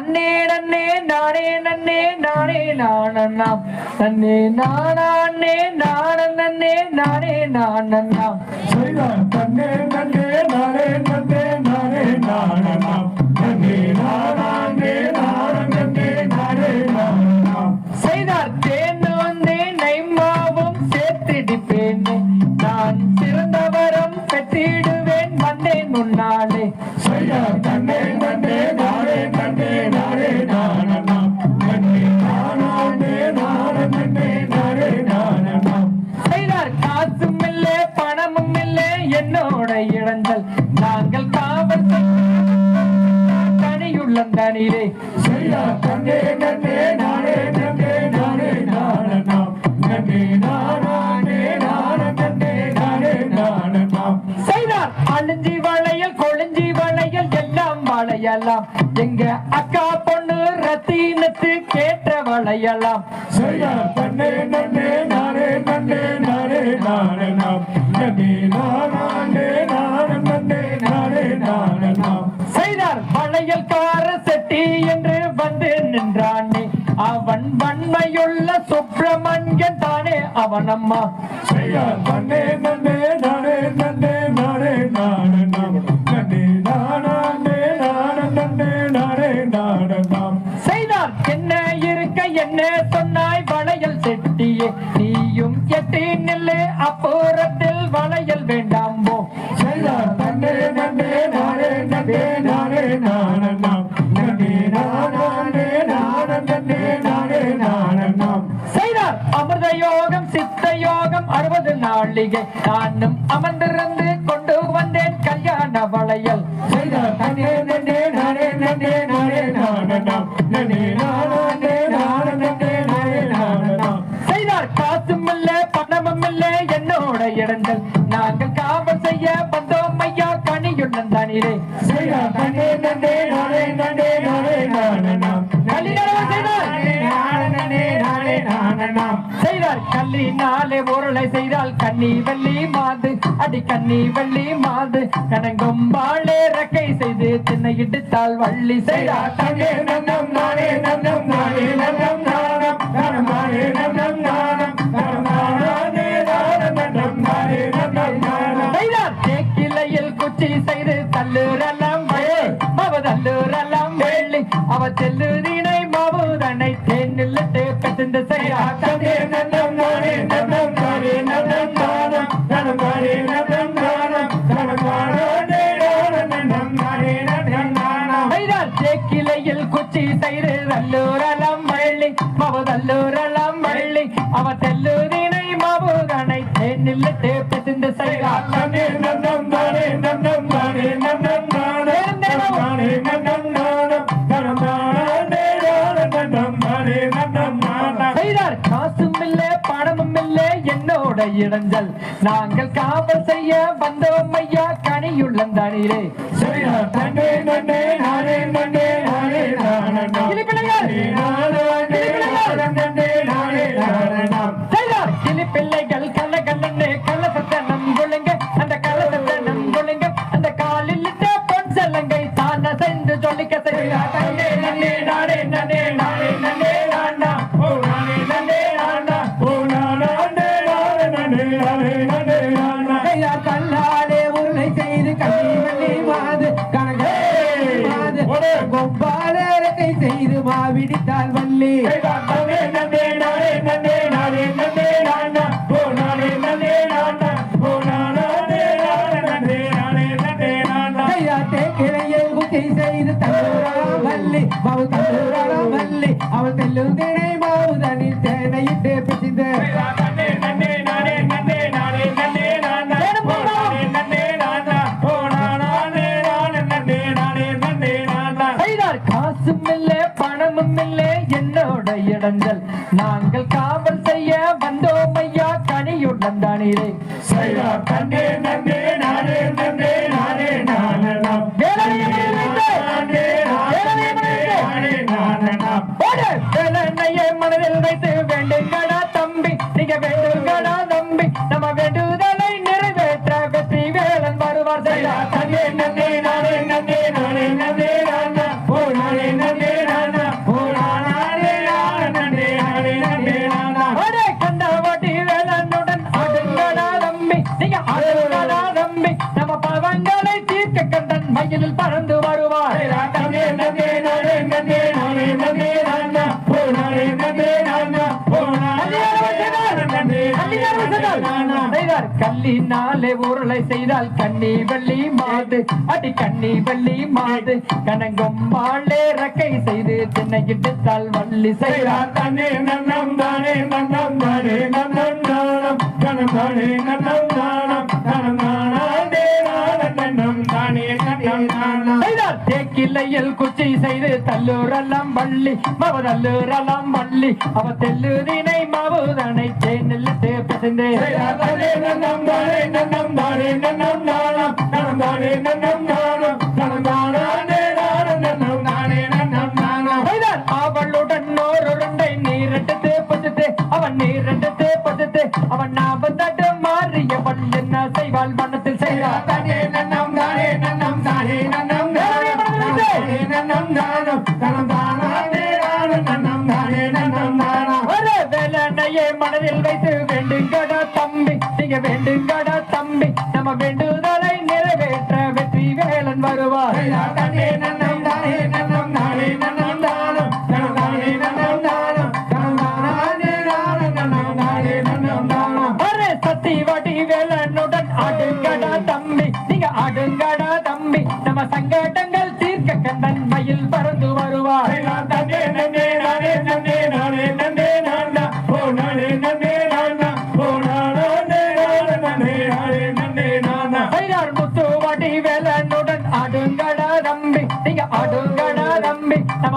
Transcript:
நன்னே நன்னே நானே நன்னே நானே நானண்ணாம் நன்னே நானே நான நன்னே நானே நானண்ணாம் செய்தார் தன்னே நன்னே நானே நன்னே நானே நானனாம் முன்னாலே செய்தார் தன்னே தன்னே நானே தன்னே நானே நானனாம் தன்னே நானே நானே தன்னே நானே நானனாம் செய்தார் காசும் இல்லை பணமும் இல்லை என்னோட இழந்தல் நாங்கள் காவல் தனியுள்ளம் தனிலே செய்தார் தன்னே தன்னே நானே வளையலாம். எங்க அக்கா பொண்ணு ரத்தினத்து கேட்ட வளையலாம். தன்னே நன்னே நானே நன்னே நானே நானனாம் நன்னே நானே நானே நன்னே நானே நானனாம் செய்தார் வளையல்கார செட்டி என்று வந்து நின்றானே. அவன் வன்மையுள்ள சுப்பிரமணியன் தானே அவன் அம்மா செய்தார் நன்னே நானே நன்னே நானே நானனாம் செட்டியே நீயும் எட்டி நில்லு அப்புறத்தில் வளையல் வேண்டாம்போ செய்தார் தன்னே நன்னே நானே நன்னே நானே நானனாம் நன்னே நானே நானே நன்னே நானே நானனாம் செய்தார் அமிர்த யோகம் சித்த யோகம் அறுபது நாளிகை நானும் அமர்ந்திருந்து நானனாம் செய்தார் கல்லினாலே உருளை செய்தால் கண்ணி வெள்ளி மாது. அடி கண்ணி வெள்ளி மாது. கணங்கும் பாலே ரக்கை செய்து சின்ன இடுத்தால் வள்ளி செய்தார். தன்னே நன்னம் நானே நன்னம் நானே நன்னம் நானம் நனம் நானே நன்னம் நானம் நனம் நானே நானம் நன்னம் நானே நன்னம் நானம் செய்தார் குச்சி செய்து தள்ளுரெல்லாம் வள்ளி அவ வெள்ளி அவ செல்லுதினை மாவுதனை தேனில் தேப்பத்திந்து செய்தார் தன்னே நன்னம் நானே நன்னம் நானே நன்னம் நானம் நானே நன்னம் நானம் நானே நன்னம் நானே நன்னம் நானம் குச்சி செய்து தள்ளுரெல்லாம் என்னோட இடைஞ்சல் நாங்கள் காவல் செய்ய வந்தோம் ஐயா கனியுள்ளம் தானிலே சரியா தன்னே நன்னே நானா செய்தார் தேக்கிளையில் குத்தி செய்து தந்தூரா வள்ளி? அவள் தந்தூரா வள்ளி? அவள் தெல்லும் திணை பணமும் இல்ல என்னோட இடங்கள். நாங்கள் காவல் செய்ய வந்தோம் ஐயா கனியுடன் தானிலே செய்தார் தன்னே நன்னே நானே நானே நானனாம் நானே நானே நானனாம் ஓடு, அகில் பறந்து வருவார் கல்லினாலே உருளை செய்தால் கண்ணி வள்ளி மாடு அடி கண்ணி வள்ளி மாடு கனங்கொம்பாளே ரக்கை செய்து தின்னையிட்டால் வள்ளி செய்தார் தானே நன்னம் தானே நன்னம் தானே நன்னம் தானம். கனம் தானே நன்னம் தானம். கையில் குச்சி செய்து தல்லூரெல்லாம் வள்ளி மவதல்லூரெல்லாம் வள்ளி அவ தெல்லுதினை மவுதனை தேனில் தேப்பசிந்தே தானே நன்னம் தானே நன்னம் தானே நன்னம் வேலனையே மனதில் வைத்து வேண்டுங்கடா தம்பி. நீங்க வேண்டுங்கடா தம்பி. நம்ம வேண்டுதலை me.